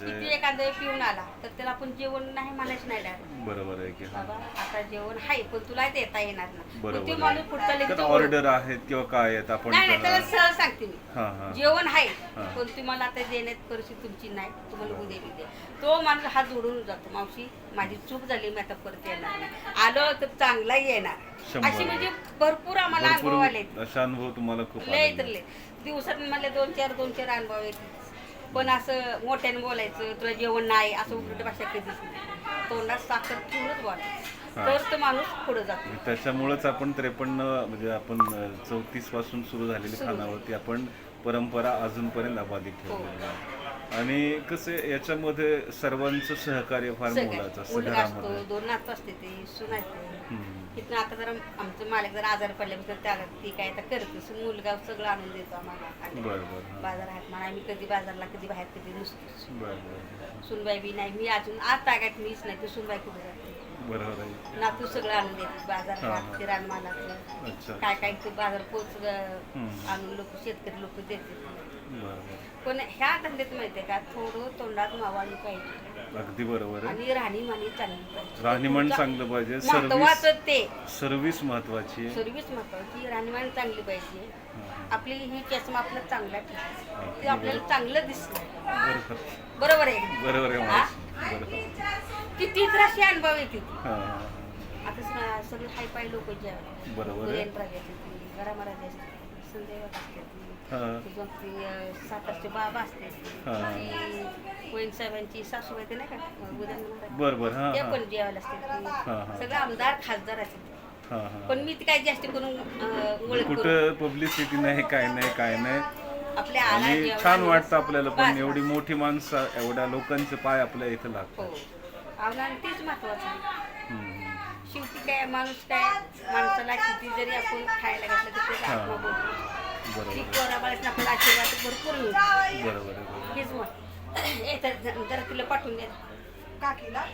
म्हणजे किती एखादा पिऊन आला तर त्याला आपण जेवण नाही म्हणायचं नाही direct. बरोबर आहे की हा. बाबा आता जेवण आहे पण तुला देता येणार ना बरोबर मग ते आहे. माणूस पुढचा लेखतो ऑर्डर आहेत किंवा काय आहेत आपण नाही नाही त्याला तर- सहज सांगते मी. हा हा. जेवण आहे हा. पण तुम्हाला आता देण्यात परिस्थिती तुमची नाही तुम्हाला उद्या बी दे. तो माणूस हात जोडून जातो मावशी माझी चूक झाली मी आता परत येणार नाही. आलो तर चांगला येणार. शंभर. अशी म्हणजे भरपूर आम्हाला अनुभव आले भरपूर असे अनुभव तुम्हाला खूप लय आलेले तर लय. दिवसात मला दोन चार दोन चार अनुभव येते पण असं मोठ्याने बोलायचं तुला जेवण नाही असं उलट भाषा कधीच नाही. तोंडात साखर ठेवूनच बोलायचं. हा. तर तो माणूस पुढे जातो. त्याच्यामुळेच आपण त्रेपन्न म्हणजे आपण चौतीसपासून सुरू झालेली. खानावरती आपण परंपरा अजूनपर्यंत अबाधित ठेवलेली आहे. आणि कसं आहे, याच्यामध्ये सर्वांचं सहकार्य फार मोलाचं असतं मुलगा असतो घरामध्ये. दोन नातं असते ते सून असते. हम्म. तिथनं आता जरा आमचं मालक जर आजार पडल्यापासून त्या ती काय आता करते सून मुलगा सगळं आणून देतो आम्हाला. आणि बरं बरं हा. बाजारात म्हणा आम्ही कधी बाजारला कधी बाहेर कधी नसतोच. बरं बरं सुनबाई बी नाही मी अजून आज तागात मीच नाही तर सुनबाई कुठे जाते? बरोबर आहे. नातू सगळं आणून देते बाजार. हाट, किराणा मालाचं अच्छा. काय काय ते बाजार पोच. आणून लोक शेतकरी लोक देते पण ह्या धंद्यात माहितीये का थोडं तोंडात मावाळी पाहिजे. अगदी बरोबर आणि राहणीमानी चांगली पाहिजे. राहणीमान चांगलं पाहिजे. महत्वाचं ते. सर्व्हिस महत्वाची सर्विस महत्वाची राहणीमान चांगली पाहिजे. आपली ही चष्मा आपला चांगला ठेवा. हा. ते आपल्याला चांगलं दिसलं बरोबर. बरोबर आहे बरोबर आहे अनुभव येते आता स- सगळे हाय पाय लोक जे हा. बरोबर आहे. गुरेन राजे असते गरामराजे असते संदेवात असते. तुझं ती अं, सातारचे बाबा असते हा. ती वैन साहेबांची सासूबाई ते नाही का उदयन महाराज? बर बर हा. ते पण जेवायला असते हा. सगळे आमदार खासदार असते हा पण मी ती काय जास्त करून अं, ओळख करून कुठं पब्लिसिटी नाही काय नाही काय नाही. आपल्या आला आणि छान वाटतं. आपल्याला पण बस, एवढी. मोठी माणसं एवढ्या लोकांचे पाय आपल्या इथं हो. आव्हान तीच महत्वाचं आहे. शेवटी काय माणूस काय माणसाला किती जरी आपण खायला घातलं तर त्याचा हा. आत्मा बोलतो बरोबर. ती आहे. कोराबाळात आपल्याला आशीर्वाद भरपूर मिळतो बरोबर हेच मग जरा तिला पाठवून द्या काकीला?